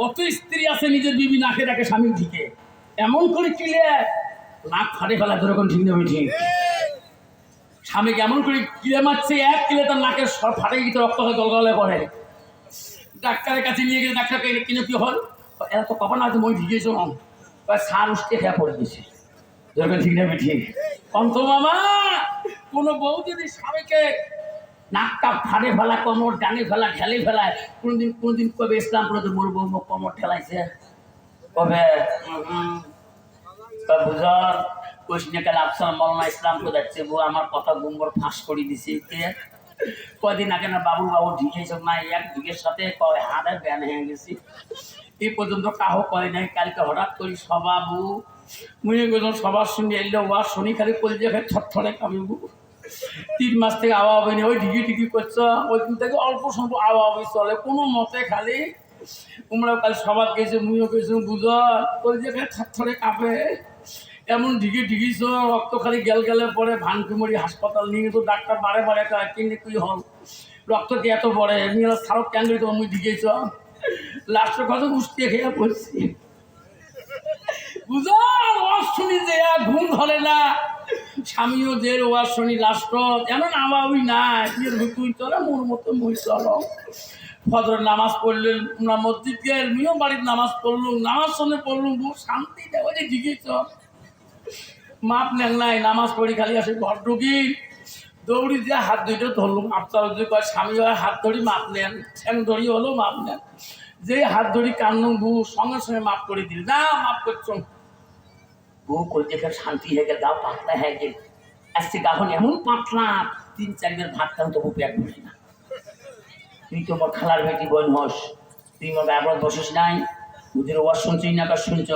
কত স্ত্রী আছে নিজের বিবি নাকে ডাকে স্বামী ঢিকে এমন করে কিলে নাক ফাটে ফেলা, যেরকম ঠিক নেবে ঠিক। স্বামীকে এমন করে কিলে মারছে, এক কিলে তার নাকের সব ফাটে, গিয়ে রক্ত হয়ে গলগলে করে ডাক্তারের কাছে নিয়ে গেলে ডাক্তারকে কিনে কি হল? এরা তো কখন আছে, মই ঢিকেছ সার উঠতে খেয়া পড়ে গেছে। যেরকম ঠিক নেবে ঠিক। অন্ত মামা, কোনো বউ যদি স্বামীকে নাকটা ফাড়ে ফেলা, কোমর ডানে ফেলা, ঠেলে ফেলায় কোনোদিন কোনোদিন কবে ইসলাম করে তো মোর বউ মোর কোমর ঠেলাইছে। কবে? তা বুঝার কোশনিকাল আফসার মলনা ইসলাম করে যাচ্ছে বউ, আমার কথা গুম্বর ফাঁস করে দিছে। কে কদিন আগে না বাবু বাবু ঢিকে সব না এক ঢিকের সাথে কবে হাড়ে ব্যান হয়ে গেছি। এই পর্যন্ত কাহ করে নাই, কালকে হঠাৎ করি সবাবু মুয়ে গেলাম সবার সঙ্গে এলো, ওয়ার শনি খালি যে থরথরে কামিবু তিন মাস থেকে আওয়া হবে না ওই ঢিকি ঢিকি করছ ওই দিন থেকে অল্প স্বল্প আওয়া হবে চলে কোনো মতে খালি তোমরা কাল সবার গেছে মুইও গেছো বুঝো যে থরথরে কাঁপে। এমন ঢিকি ঢিকিছ রক্ত খালি গেল গেলে পরে ভানকুমরি হাসপাতাল নিয়ে তো ডাক্তার বারে বারে কিনে তুই হল? রক্ত কি এত পড়ে? নিয়ে সারক কেন তো মুই ঢিকেছ লাস্টের কথা উঠতে খেয়ে পড়ছি। বুঝো শুনি যে ঘুম ধরে না। স্বামীও যে ওয়াজ শুনি লাস্ট এমন আবাবি নাই। তুই তোরা মোর মতো মই চল। নামাজ পড়লেন মসজিদ মিও বাড়ির নামাজ পড়লুম, নামাজ শুনে পড়লুম বহু শান্তি দেয়, ওই যে ঢিকেছ মাপ নেন নাই, নামাজ পড়ি খালি আসে ঘর ঢুকি। দৌড়ি দিয়ে হাত দুইটা ধরলুম আপনার যে কয়, স্বামী হয় হাত ধরি মাপ নেন, ঠ্যাং ধরি হলো মাপ নেন। যে হাত ধরি কান্নুম বউ সঙ্গে সঙ্গে মাপ করে দিল, না, মাপ করছ বউ করে দেখে শান্তি গেল দাও পাতলা হয়ে গেল। আজকে গাখন এমন পাতলা, তিন চার দিন ভাত খান তবু পেট ভরে না। তুই তো মোর খালার বেটি বোন হস, তুই মোর ব্যবহার বসিস নাই, ওদের ওয়ার শুনছিস না কার শুনছ?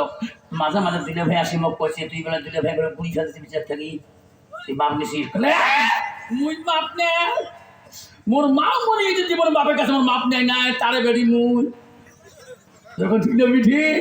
মাঝে মাঝে দিলে ভাই আসি মুখ করছে, তুই বেলা দিলে ভাই বলে বুড়ি খাচ্ছি বিচার থাকি তুই বাপ নিছিস মুই বাপ নে! মোর মা মনে এই জীবন বাপের কাছে মোর মাপ নেয় নাই, তারে বেটি মুই। যখন ঠিক না ঠিক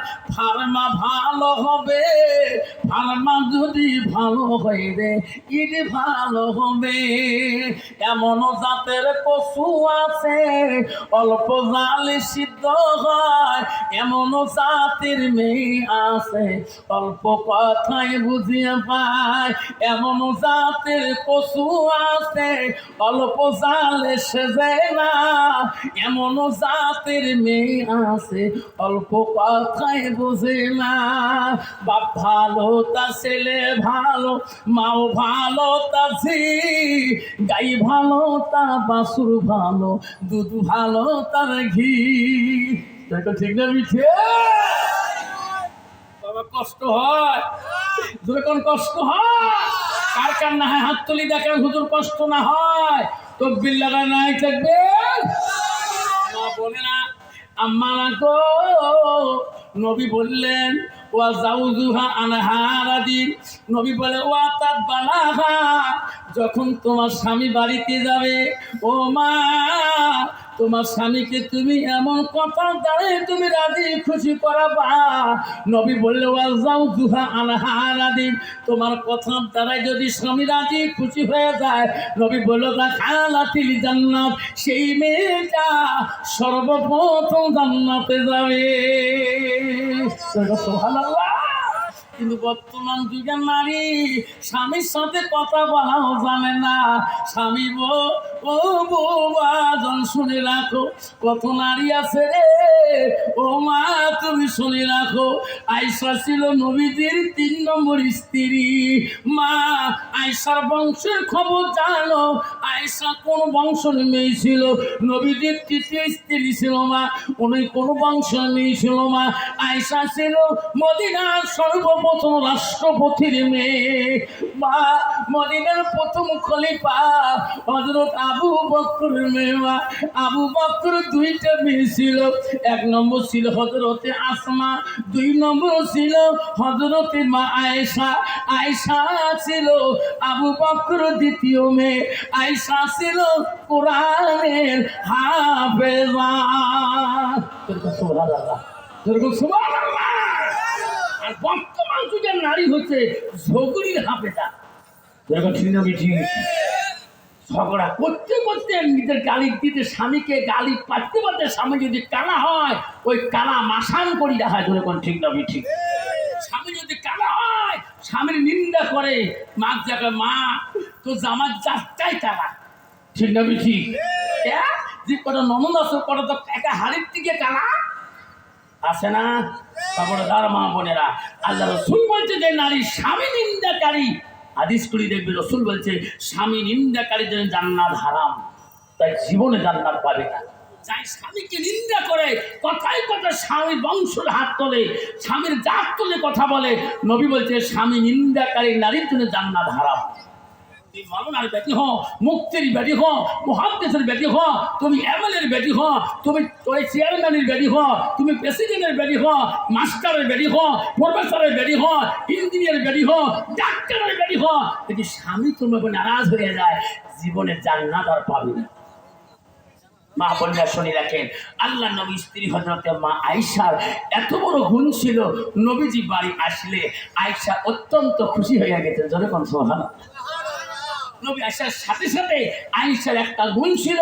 ফার্মা ভালো হবে, ফার্মা যদি ভালো হয় রে ইডি ভালো হবে। এমন জাতের পশু আছে, অল্প জালে সিদ্ধ হয়। এমন জাতির মেয়ে আছে, অল্প কথায় বুঝিয়ে পায়। এমন জাতের পশু আছে অল্প জালে সেজে না। এমন জাতের মেয়ে আছে অল্প কথায় বুঝে না। বাপ ভালো তা ছেলে ভালো মাও ভালো তা ঝি। গাই ভালো তা বাসুর ভালো দুধ ভালো তার ঘি। এটা ঠিক না মিঠে? বাবা কষ্ট হয়। যখন কষ্ট হয়। কার কার না হয় হাত তুলি দেখেন হুজুর কষ্ট না হয়। তকবির লাগা নাই থাকবে। মা বলে না, আম্মা না গো। নবী বললেন, ওয়া জাউজুহা আনহারা দিন। নবী বলে, ওয়া তাত বালাহা। যখন তোমার স্বামী বাড়িতে যাবে, ও মা তোমার স্বামীকে তুমি এমন কথা দাঁড়িয়ে তুমি রাজি, খুশি করাবা। নবী বললে ওয়া জাউজুহা আনহারা দিন তোমার কথার দ্বারাই যদি স্বামী রাজি, খুশি হয়ে যায়। নবী বলল খালাতিল জান্নাত, সেই মেয়েটা সর্বপ্রথম জান্নাতে যাবে। সুবহানাল্লাহ। কিন্তু বর্তমান যুগের নারী, স্বামীর সাথে কথা বলাও জানে না। স্বামী ও বৌবাজন শুনে রাখো, কত নারী আছে রে। ও মা, তুমি শুনে রাখো আয়সা ছিল নবীজির তিন নম্বর স্ত্রী। মা আয়সার বংশের খবর জানো আয়সা কোন বংশের মেয়ে ছিল? নবীজির তৃতীয় স্ত্রী ছিল মা, উনি কোন বংশের মেয়ে ছিল মা। আয়সা ছিল মদিনার সর্বপ্রথম রাষ্ট্রপতির মেয়ে। মা, মদিনার প্রথম খলিফা হজরত আবু বক্কর মেওয়া আবু বক্কর দুইটা মেয়ে ছিল। এক নম্বর ছিল হজরতে আসমা, দুই নম্বর ছিল হজরতে মা আয়েশা। আয়েশা ছিল আবু বক্কর দ্বিতীয় মেয়ে। আয়েশা ছিল কোরআনের হাফেজা। যেরকম যেরকম আর বর্তমান যুগের নারী হচ্ছে ঝগড়ির হাফেজা। যেরকম ঠিক না ঠিক ঝগড়া করতে করতে নিজের গালি দিতে স্বামীকে গালি পাততে পারতে স্বামী যদি কানা হয়, ওই কানা মাসান করি দেখা হয় যেরকম ঠিক না ঠিক স্বামী যদি কানা হয়, স্বামীর নিন্দা করে মা যাকে মা তো জামার যাত্রাই কানা ঠিক না ঠিক? যে কটা নমন আছে, কটা তো একা হাড়ির দিকে কানা আছে না? তারপরে তার মা বোনেরা, আল্লাহ রসুল বলছে যে, নারী স্বামী নিন্দাকারী। হাদিস করি দেখবে, রসুল বলছে, স্বামী নিন্দাকারীদের জান্নাত হারাম, তাই জীবনে জান্নাত পাবে না। যাই স্বামীকে নিন্দা করে, কথায় কথা স্বামী বংশের হাত তোলে, স্বামীর জাত তোলে কথা বলে, নবী বলছে, স্বামী নিন্দাকারী নারীর জন্য জান্নাত হারাম। বেটি হ মুক্তির বেটি হ মহাদেশের বেটি হ তুমি এমএলএর বেটি হ তুমি চেয়ারম্যানের বেটি হ তুমি প্রেসিডেন্টের বেটি হ মাস্টারের বেটি হ প্রফেসরের বেটি হ ইঞ্জিনিয়ার বেটি হ ডাক্তারের বেটি হ যদি স্বামী নারাজ হয়ে যায়, জীবনে জান্নাত আর পাবে না। মা বন্যা শুনে রাখেন, আল্লাহ নবী স্ত্রী হজরতে মা আয়সার এত বড় গুণ ছিল, নবীজি বাড়ি আসলে আয়সা অত্যন্ত খুশি হয়ে গেছে। যখন সোহানা নবী আসার সাথে সাথে আইসার একটা গুণ ছিল,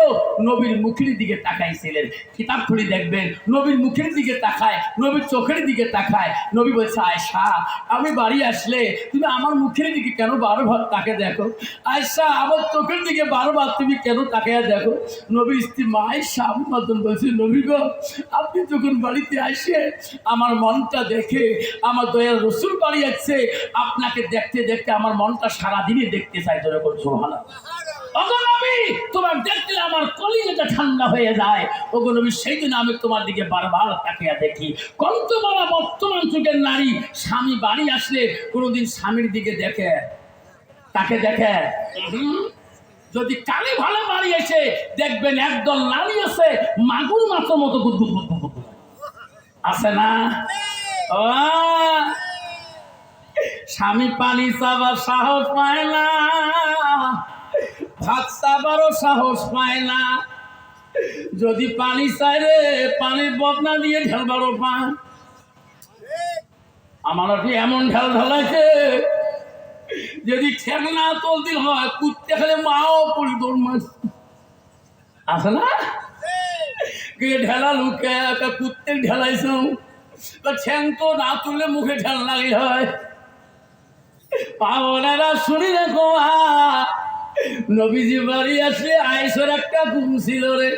নবীর মুখের দিকে তাকাইছিলেন। কিতাব খুলে দেখবেন, নবীর মুখের দিকে তাকায়, নবীর চোখের দিকে তাকায়। নবী বলছে আয়সা আমি বাড়ি আসলে তুমি আমার মুখের দিকে কেন বারবার তাকে দেখো? আয়সা আমার চোখের দিকে বারবার তুমি কেন তাকাইয়া দেখো? নবীর স্ত্রী মা আয়সা মতন বলছে, নবী গো, আপনি যখন বাড়িতে আসে, আমার মনটা দেখে, আমার দয়ার রসুল বাড়ি যাচ্ছে আপনাকে দেখতে দেখতে আমার মনটা সারাদিনই দেখতে চাই যেরকম নবী তোমার দেখলে আমার কলিজাটা ঠান্ডা হয়ে যায়। ওগো নবী সেই দিন আমি তোমার দিকে বারবার তাকিয়া দেখি। কত বাবা বর্তমান যুগের নারী স্বামী বাড়ি আসলে কোনোদিন স্বামীর দিকে দেখে তাকে দেখে। যদি কালে ভালো বাড়ি এসে দেখবেন একদল নারী আছে মাগুর মাত্র মতো। আছে না? স্বামী পানি চাবার সাহস পায় না। ভাত চাবারও সাহস পায় না। যদি পানি চাই রে পানির বদনা দিয়ে ঢেলবারও পায় আমার এমন ঢেল ঢালাইছে যদি ঠেক না তুলতে হয়, কুত্তে খেলে মাও পড়ি তোর মাছ আছে না? কে ঢেলা লুকে কুত্তে ঢেলাইছ। ঠ্যাং তো না তুললে মুখে ঢেল লাগে হয়। পাগলেরা শুনি দেখো নবীজি বাড়ি আসলে আইসর একটা গুম ছিল রে।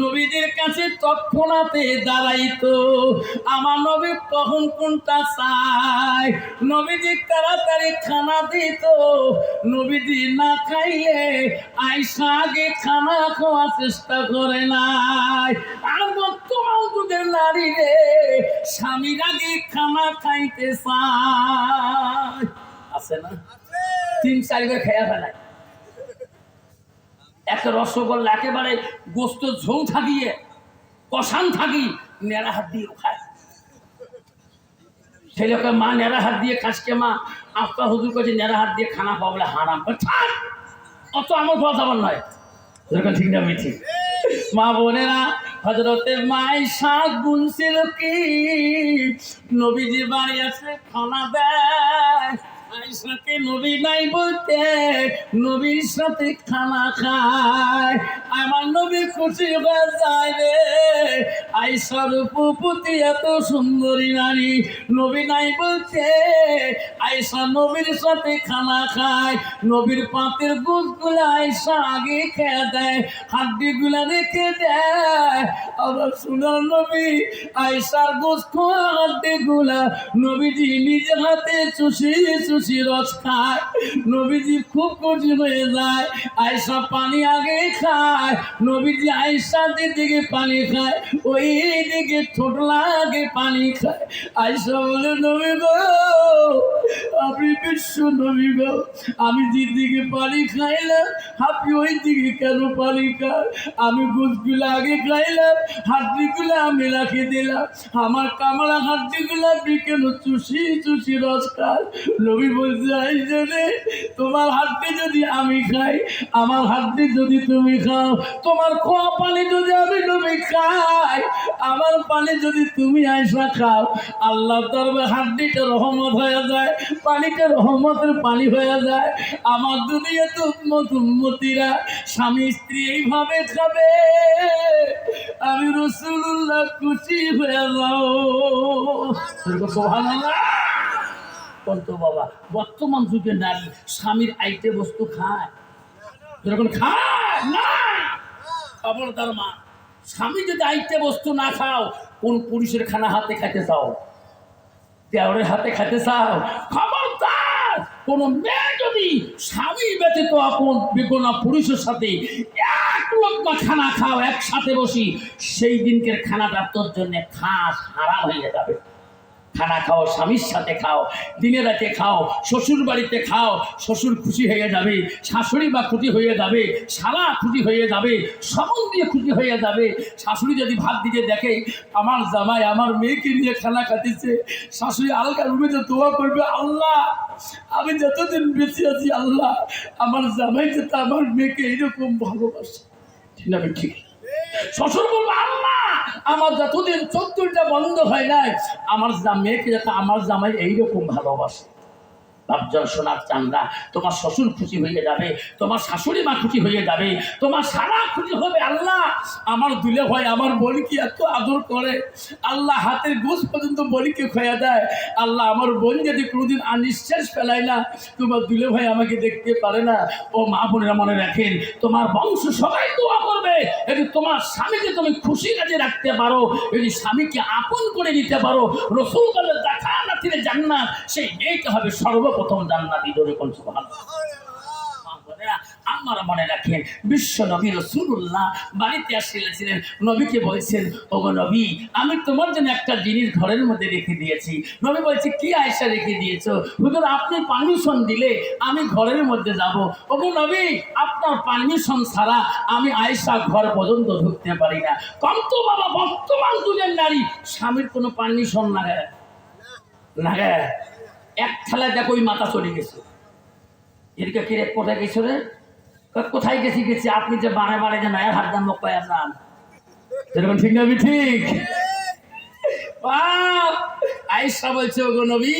নবীদের কাছে তৎক্ষণাতে দাঁড়াইতো। আমার নবী কখন কোনটা চায়? নবীজি তাড়াতাড়ি খানা দিত। নবীজি না খাইলে আইসা আগে খানা খাওয়ার চেষ্টা করে নাই। আর বর্তমান যুগের নারী রে, স্বামীর আগে খানা খাইতে চায়। আছে না? তিন চারিবার খেয়া ফেলায়। একটা রসগোল্লা একেবারে গোস্ত ঝোল থাকিয়ে, কষান থাকি, নেড়া হাত দিয়ে খায়। ছেলেকে মা নেড়া হাত দিয়ে খাসকে, মা আপনার হুজুর কাছে নেড়া হাত দিয়ে খানা খাওয়া বলে হারাম। অত আমার কথা যাবার নয়। ঠিক না আমি মা বোনেরা হজরতের মায়ের সাত গুণ কি? নবীজি বাড়ি আসলে খানা দেয়। আয়সাকে নবী নাই বলতে নবীর সাথে খানা খায়। আমার নবী খুশি হয়ে যায় রে। আয়সার উপপতি এত সুন্দরী নারী, নবী নাই বলতে আয়সা নবীর সাথে খানা খায়। নবীর পাতেরগুলা আয়সা আগে খেয়ে দেয় হাড্ডি গুলা রেখে দেয়। আবার সোনার নবী আয়সার গোস্ত হাড্ডি গুলা নবীজি নিজের হাতে চুষি চুষি রস খায় নবীজি খুব খুশি হয়ে যায়। আয়সা পানি আগে খায়। নবীজি আয়সা দিকে পানি খায়। ওই দিকে ছোটলা আগে পানি খায়। আয়সা বলে, নবী গো আপনি বিশ্ব নবী গো আমি যেদিকে পানি খাইলাম আপনি ওই দিকে কেন পানি খান? আমি গুজগুলো আগে খাইলাম, হাড্ডিগুলো আমি রাখে দিলাম। আমার কামড়া হাড্ডিগুলো আপনি কেন চুষি চুষি রস খান? নবী বলছে আইসনে তোমার হাড্ডি যদি আমি খাই, আমার হাড্ডি যদি তুমি খাও, তোমার খোয়া পানি যদি আমি নবী খাই, আমার পানি যদি তুমি আইসা খাও আল্লাহ তরবে হাড্ডিটা রহমত হয়ে যায়। পানিটা রহমতের পানি হয়ে যায়। আমার দুনিয়া তো উম্মতিরা স্বামী স্ত্রী এইভাবে খাবে আমি রসুল্লাহ খুশি হয়ে যাও বলতো বাবা, বর্তমান যুগে নারী স্বামীর আইটে বস্তু খায়। যখন খায়, না। খবরদার মা, স্বামী যদি আইটে বস্তু না খাও, কোন পুরুষের খানা হাতে খাইতে চাও? দেওরের হাতে খেতে চাও? খবরদার, কোনো মেয়ে যদি স্বামী ব্যতীত আপন বেগোনা পুরুষের সাথে এক লোকমা খানা খাও, একসাথে বসি, সেই দিনকের খানাটা তোর জন্য খাস, হারাম হয়ে যাবে। খানা খাও, স্বামীর সাথে খাও, দিনে রাতে খাও, শ্বশুর বাড়িতে খাও, শ্বশুর খুশি হয়ে যাবে, শাশুড়ি বা খুশি হয়ে যাবে সারা খুশি হয়ে যাবে, সমন দিয়ে খুশি হয়ে যাবে। শাশুড়ি যদি ভাত দিকে দেখে, আমার জামাই আমার মেয়েকে নিয়ে খানা খাতিছে শাশুড়ি আলগা রুমে যে দোয়া করবে, আল্লাহ, আমি যতদিন বেঁচে আছি, আল্লাহ, আমার জামাই যাতে আমার মেয়েকে এইরকম ভালোবাসে। ঠিক না ঠিক। শ্বশুর বলব, আল্লাহ আমার যতদিন চোদ্দটা বন্ধ হয় নাই আমার মেয়েকে যাতে আমার জামাই এইরকম ভালোবাসে। ভাবজল সোনার চান্দা তোমার শ্বশুর খুশি হয়ে যাবে, তোমার শাশুড়ি মা খুশি হয়ে যাবে, তোমার সারা খুশি হবে আল্লাহ। আমার দুলে ভাই, আমার বলিকে এত আদর করে, আল্লাহ হাতের গোস পর্যন্ত বলিকে খোয়া দেয়। আল্লাহ আমার বোন যদি কোনোদিন আনিশ্বাস ফেলায় না, তোমার দুলে ভাই আমাকে দেখতে পারে না। ও মা বোনেরা মনে রাখেন, তোমার বংশ সবাই দোয়া করবে। যদি তোমার স্বামীকে তুমি খুশি কাজে রাখতে পারো, যদি স্বামীকে আপন করে নিতে পারো, রসুল দেখা না জান্নাত। সেই মেয়েকে হবে সর্বপ্রথম জান্নাতি ধরে কোন আমরা মনে রাখেন, বিশ্ব নবী রসুল্লাহ বাড়িতে নবীকে নবী, আমি তোমার জন্য একটা জিনিস ঘরের মধ্যে রেখে দিয়েছি। নবী কি আয়সা রেখে দিয়েছ? হুজুর, আপনি পারমিশন দিলে আমি ঘরের মধ্যে যাব। নবী, আপনার পারমিশন ছাড়া আমি আয়সা ঘর পর্যন্ত ঢুকতে পারি না। কম তো বাবা, বর্তমান যুগের নারী, স্বামীর কোনো পারমিশন না গে এক ঠেলায় দেখো ওই মাথা চলে গেছে। এদিকে কিরে কোথায় গেছো রে? কোথায় গেছি গেছি? আপনি যে বারে বারে যে নয় হাত দাম কয়া যান। যেরকম ঠিক না ঠিক? আয়েশা বলছে, ওগো নবী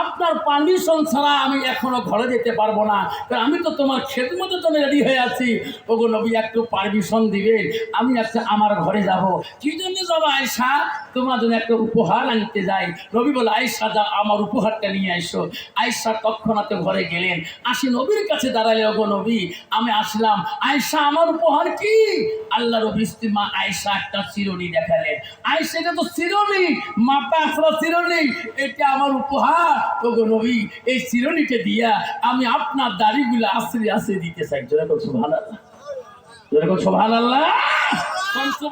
আপনার পারমিশন ছাড়া আমি এখনও ঘরে যেতে পারব না। কারণ আমি তো তোমার খেদমতের জন্য রেডি হয়ে আছি। ওগো নবী, একটু পারমিশন দিবেন, আমি একটা আমার ঘরে যাব। কি জন্য যাব আয়সা তোমার জন্য একটা উপহার আনতে যাই। নবী বলে আয়সা যা আমার উপহারটা নিয়ে আইসো। আয়সা তৎক্ষণাৎ ঘরে গেলেন। আসি নবীর কাছে দাঁড়ালে ওগো নবী, আমি আসলাম। আয়সা আমার উপহার কি? আল্লাহ রবি মা আয়সা একটা চিরুনি দেখালেন। আয়সা এটা তো চিরুনি, মাপা আসরা চিরুনি, এটা আমার উপহার। ওগো নবী, এই চিরুনিটা দিয়া আমি আপনার দাড়িগুলো দিতে চাই। যেরকম যেরকম আল্লাহ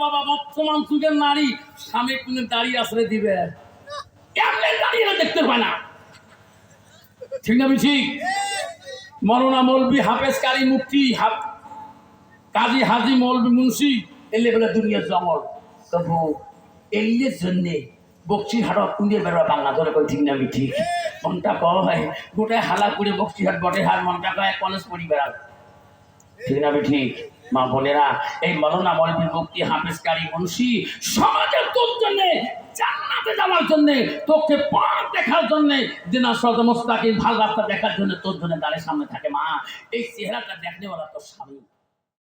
বাবা বর্তমান যুগের নারী, স্বামী কোনো দাড়ি দিবে? দাঁড়িয়ে দেখতে পায় না? ঠিক না ঠিক মরনা মলবি হাফেজ কারি মুক্তি কাজী হাজি মৌলবি মুন্সি, এলে বলে দুনিয়ার জমল তবু এলিয়ের জন্যে বক্সিহাটত কুঁড়ে বেরোয় বাংলা ধরে কই ঠিক না আমি ঠিক? মনটা কয় গোটায় হালা করে বক্সিহাট বটে হার মনটা কয়, কলেজ পড়ি বেড়াল ঠিক না আমি ঠিক? মা বোনেরা, এই মরনা মলবি মুক্তি হাফেজকারী মুন্সি সমাজের তোর জন্যে, জান্নাতে যাওয়ার জন্যে, তোকে পথ দেখার জন্যে দিনা সদমস্তাকে ভালো রাস্তা দেখার জন্য তোর জন্য দাঁড়ের সামনে থাকে মা। এই চেহারাটা দেখলে বলা তোর স্বামী।